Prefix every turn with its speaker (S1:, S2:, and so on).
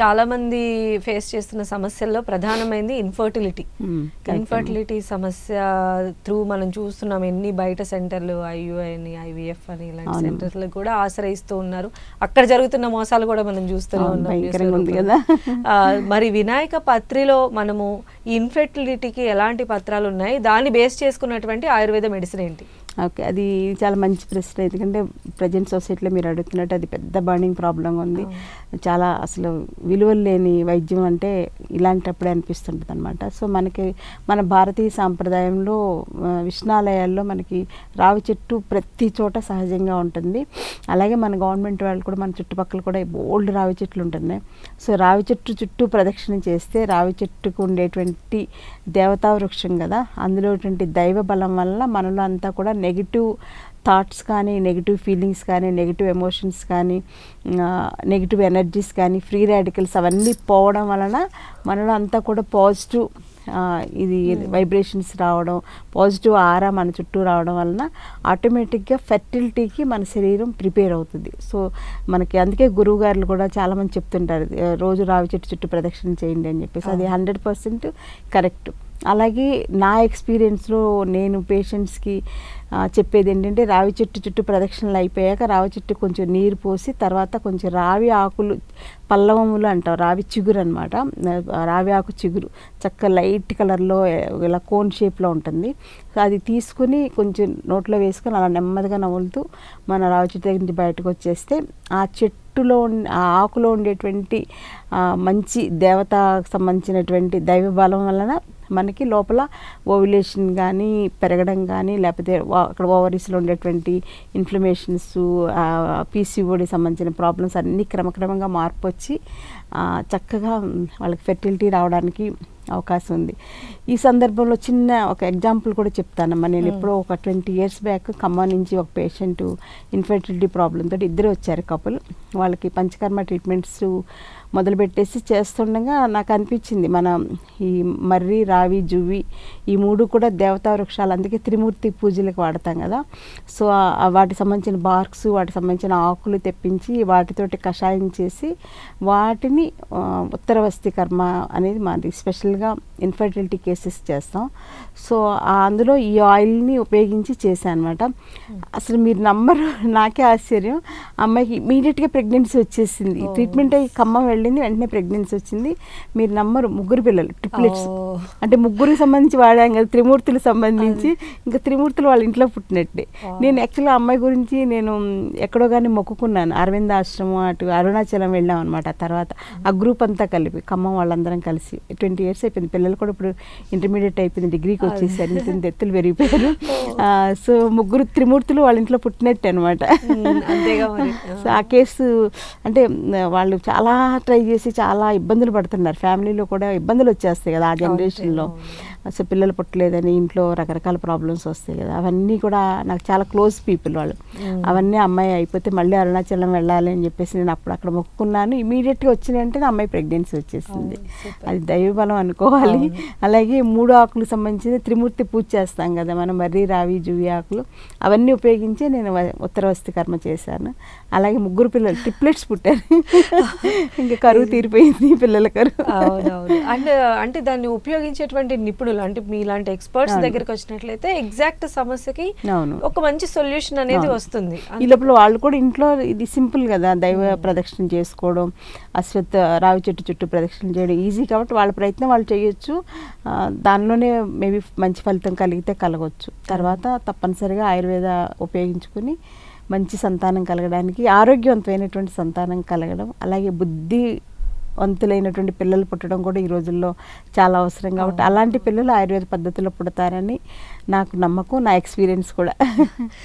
S1: చాలా మంది ఫేస్ చేస్తున్న సమస్యల్లో ప్రధానమైనది ఇన్ఫర్టిలిటీ
S2: మ్మ్.
S1: ఇన్ఫర్టిలిటీ సమస్య త్రూ మనం చూస్తున్నాం ఎన్ని బయట సెంటర్లు ఐయుఐ అని ఐవీఎఫ్ అని ఇలాంటి. సెంటర్లు కూడా ఆశ్రయిస్తూ ఉన్నారు. అక్కడ జరుగుతున్న మోసాలు కూడా మనం చూస్తూనే ఉన్నాం. మరి వినాయక పత్రిలో మనము ఈ ఇన్ఫర్టిలిటీకి ఎలాంటి పత్రాలు ఉన్నాయి? దాన్ని బేస్ చేసుకున్నటువంటి ఆయుర్వేద మెడిసిన్ ఏంటి?
S2: ఓకే అది చాలా మంచి ప్రశ్న. ఎందుకంటే ప్రజెంట్ సొసైటీలో మీరు అడుగుతున్నట్టు అది పెద్ద బర్నింగ్ ప్రాబ్లం ఉంది. చాలా అసలు విలువలు లేని వైద్యం అంటే ఇలాంటప్పుడే అనిపిస్తుంటుంది అనమాట సో మనకి మన భారతీయ సాంప్రదాయంలో విష్ణాలయాల్లో మనకి రావి చెట్టు ప్రతి చోట సహజంగా ఉంటుంది. అలాగే మన గవర్నమెంట్ వాళ్ళు కూడా మన చుట్టుపక్కల కూడా బోల్డ్ రావి చెట్లు ఉంటున్నాయి సో రావి చెట్టు చుట్టూ ప్రదక్షిణ చేస్తే రావి చెట్టుకు ఉండేటువంటి దేవతా వృక్షం కదా అందులో దైవ బలం వల్ల మనలో అంతా కూడా నెగిటివ్ థాట్స్ కానీ నెగిటివ్ ఫీలింగ్స్ కానీ నెగిటివ్ ఎమోషన్స్ కానీ నెగిటివ్ ఎనర్జీస్ కానీ ఫ్రీ రాడికల్స్ అవన్నీ పోవడం వలన మనలో అంతా కూడా పాజిటివ్ ఇది వైబ్రేషన్స్ రావడం పాజిటివ్ ఆరా మన చుట్టూ రావడం వలన ఆటోమేటిక్గా ఫెర్టిలిటీకి మన శరీరం ప్రిపేర్ అవుతుంది. సో మనకి అందుకే గురువు గారులు కూడా చాలామంది చెప్తుంటారు "ఆ, రోజు రావి చెట్టు చుట్టూ ప్రదక్షిణ చేయండి అని చెప్పేసి. అది హండ్రెడ్ పర్సెంట్ కరెక్ట్ అలాగే నా ఎక్స్పీరియన్స్లో నేను పేషెంట్స్కి చెప్పేది ఏంటంటే రావి చెట్టు చుట్టూ ప్రదక్షిణలు అయిపోయాక రావి చెట్టు కొంచెం నీరు పోసి తర్వాత కొంచెం రావి ఆకులు పల్లవములు అంటాం రావి చిగురు అనమాట రావి ఆకు చిగురు చక్క లైట్ కలర్లో ఇలా కోన్ షేప్లో ఉంటుంది. సో అది తీసుకుని కొంచెం నోట్లో వేసుకొని అలా నెమ్మదిగా నవ్వులుతూ మన రావి చెట్టు దగ్గర నుంచి బయటకు వచ్చేస్తే ఆ చెట్టులో ఆ ఆకులో ఉండేటువంటి మంచి దేవతకు సంబంధించినటువంటి దైవ బలం వలన మనకి లోపల ఓవ్యులేషన్ కానీ పెరగడం కానీ లేకపోతే అక్కడ ఓవరీస్లో ఉండేటువంటి ఇన్ఫ్లమేషన్స్ పీసీఓడి సంబంధించిన ప్రాబ్లమ్స్ అన్నీ క్రమక్రమంగా మార్పు వచ్చి చక్కగా వాళ్ళకి ఫెర్టిలిటీ రావడానికి అవకాశం ఉంది. ఈ సందర్భంలో చిన్న ఒక ఎగ్జాంపుల్ కూడా చెప్తానమ్మా. నేను ఎప్పుడో ఒక ట్వంటీ ఇయర్స్ బ్యాక్ ఖమ్మం నుంచి ఒక పేషెంట్ ఇన్ఫెర్టిలిటీ ప్రాబ్లంతో ఇద్దరు వచ్చారు కపుల్. వాళ్ళకి పంచకర్మ ట్రీట్మెంట్స్ మొదలుపెట్టేసి చేస్తుండగా నాకు అనిపించింది మన ఈ మర్రి రావి జువ్వి ఈ మూడు కూడా దేవతా వృక్షాలు అందుకే త్రిమూర్తి పూజలకు వాడతాం కదా. సో వాటికి సంబంధించిన బార్క్స్ వాటికి సంబంధించిన ఆకులు తెప్పించి వాటితోటి కషాయం చేసి వాటిని ఉత్తరవస్తి కర్మ అనేది మాది స్పెషల్గా ఇన్ఫర్టిలిటీ కేసెస్ చేస్తాం. సో అందులో ఈ ఆయిల్ని ఉపయోగించి చేశాను అనమాట అసలు మీరు నమ్మరు నాకే ఆశ్చర్యం. అమ్మాయికి ఇమీడియట్గా ప్రెగ్నెన్సీ వచ్చేసింది. ట్రీట్మెంట్ అయ్యి ఖమ్మం వెళ్ళింది వెంటనే ప్రెగ్నెన్సీ వచ్చింది. మీరు నమ్మరు ముగ్గురు పిల్లలు ట్రిప్లెట్స్. అంటే ముగ్గురికి సంబంధించి వాడాం కదా త్రిమూర్తులకు సంబంధించి. ఇంకా త్రిమూర్తులు వాళ్ళ ఇంట్లో పుట్టినట్టే. నేను యాక్చువల్గా అమ్మాయి గురించి నేను ఎక్కడో కానీ మొక్కుకున్నాను. అరవింద ఆశ్రమం అటు అరుణాచలం వెళ్ళాం అనమాట తర్వాత ఆ గ్రూప్ అంతా కలిపి ఖమ్మం వాళ్ళందరం కలిసి ట్వంటీ ఇయర్స్ అయిపోయింది. పిల్లలు కూడా ఇప్పుడు ఇంటర్మీడియట్ అయిపోయింది. డిగ్రీకి వచ్చేసారు. ఇంత ఎత్తులు పెరిగిపోయారు. సో ముగ్గురు త్రిమూర్తులు వాళ్ళ ఇంట్లో పుట్టినట్టు అనమాట. సో ఆ కేసు అంటే వాళ్ళు చాలా ట్రై చేసి చాలా ఇబ్బందులు పడుతున్నారు. ఫ్యామిలీలో కూడా ఇబ్బందులు వచ్చేస్తాయి కదా ఆ జనరేషన్లో అసలు పిల్లలు పుట్టలేదని ఇంట్లో రకరకాల ప్రాబ్లమ్స్ వస్తాయి కదా. అవన్నీ కూడా నాకు చాలా క్లోజ్ పీపుల్ వాళ్ళు. అవన్నీ అమ్మాయి అయిపోతే మళ్ళీ అరుణాచలం వెళ్ళాలి అని చెప్పేసి నేను అప్పుడు అక్కడ మొక్కుకున్నాను. ఇమీడియట్గా వచ్చిన వెంటనే అమ్మాయి ప్రెగ్నెన్సీ వచ్చేసింది. అది దైవబలం అనుకోవాలి. అలాగే మూడు ఆకులకు సంబంధించిన త్రిమూర్తి పూజ చేస్తాం కదా మనం మర్రి రావి జువి ఆకులు. అవన్నీ ఉపయోగించి నేను ఉత్తరవస్తి కర్మ చేశాను. అలాగే ముగ్గురు పిల్లలు ట్రిప్లెట్స్ పుట్టారు. ఇంకా కరువు తీరిపోయింది పిల్లల కరువు.
S1: అండ్ అంటే దాన్ని ఉపయోగించేటువంటి నిపుణులు అంటే మీలాంటి ఎక్స్పర్ట్స్. దగ్గరికి వచ్చినట్లయితే ఎగ్జాక్ట్ సమస్యకి ఒక మంచి సొల్యూషన్ అనేది. వస్తుంది.
S2: ఈ లోపల వాళ్ళు కూడా ఇంట్లో ఇది సింపుల్ కదా దైవ ప్రదక్షిణ చేసుకోవడం అశ్వత్థ రావి చెట్టు చుట్టూ ప్రదక్షిణ చేయడం ఈజీ కాబట్టి వాళ్ళ ప్రయత్నం వాళ్ళు చేయొచ్చు. దానిలోనే మేబీ మంచి ఫలితం కలిగితే కలగవచ్చు తర్వాత తప్పనిసరిగా ఆయుర్వేద ఉపయోగించుకుని మంచి సంతానం కలగడానికి ఆరోగ్యవంతమైనటువంటి సంతానం కలగడం అలాగే బుద్ధి వంతులైనటువంటి పిల్లలు పుట్టడం కూడా ఈ రోజుల్లో చాలా అవసరం కాబట్టి. అలాంటి పిల్లలు ఆయుర్వేద పద్ధతిలో పుడతారని నాకు నమ్మకం నా ఎక్స్పీరియన్స్ కూడా